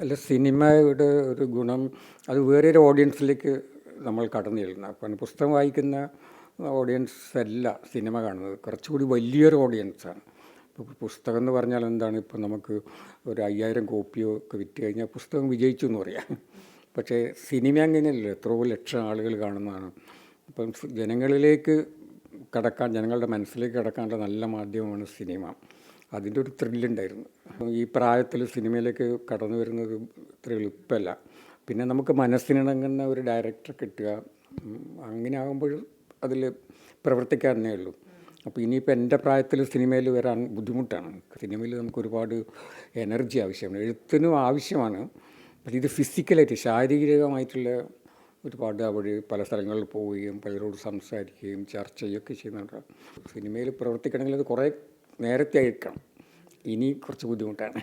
അല്ല സിനിമയുടെ ഒരു ഗുണം അത് വേറൊരു ഓഡിയൻസിലേക്ക് നമ്മൾ കടന്നു ചെല്ലുന്നത് അപ്പം പുസ്തകം വായിക്കുന്ന ഓഡിയൻസ് അല്ല സിനിമ കാണുന്നത്. കുറച്ചുകൂടി വലിയൊരു ഓഡിയൻസാണ് ഇപ്പോൾ പുസ്തകം എന്ന് പറഞ്ഞാൽ എന്താണ്? ഇപ്പം നമുക്ക് ഒരു അയ്യായിരം കോപ്പിയോ ഒക്കെ വിറ്റ് കഴിഞ്ഞാൽ പുസ്തകം വിജയിച്ചു എന്ന് പറയാം. പക്ഷേ സിനിമ അങ്ങനെയല്ല. എത്രയോ ലക്ഷം ആളുകൾ കാണുന്നതാണ്. അപ്പം ജനങ്ങളിലേക്ക് കടക്കാൻ ജനങ്ങളുടെ മനസ്സിലേക്ക് കടക്കാനുള്ള നല്ല മാധ്യമമാണ് സിനിമ. അതിന്റെ ഒരു ത്രില്ലുണ്ടായിരുന്നു. ഈ പ്രായത്തിൽ സിനിമയിലേക്ക് കടന്നു വരുന്നത് ഇത്ര എളുപ്പമല്ല. പിന്നെ നമുക്ക് മനസ്സിനിണങ്ങുന്ന ഒരു ഡയറക്ടർ കിട്ടുക അങ്ങനെ ആകുമ്പോൾ അതിൽ പ്രവർത്തിക്കാനേ ഉള്ളൂ. അപ്പോൾ ഇനിയിപ്പോൾ എന്റെ പ്രായത്തിൽ സിനിമയിൽ വരാൻ ബുദ്ധിമുട്ടാണ്. സിനിമയിൽ നമുക്ക് ഒരുപാട് എനർജി ആവശ്യമാണ് എഴുത്തിനും ആവശ്യമാണ്. പക്ഷേ ഇത് ഫിസിക്കലായിട്ട് ശാരീരികമായിട്ടുള്ള ഒരുപാട് അവിടെ പല സ്ഥലങ്ങളിൽ പോവുകയും പലരോട് സംസാരിക്കുകയും ചർച്ച ചെയ്യുകയൊക്കെ ചെയ്യുന്നുണ്ട്. സിനിമയിൽ പ്രവർത്തിക്കണമെങ്കിൽ അത് കുറേ നേരത്തെ എടുക്കണം ഇനി കുറച്ച് ബുദ്ധിമുട്ടാണ്.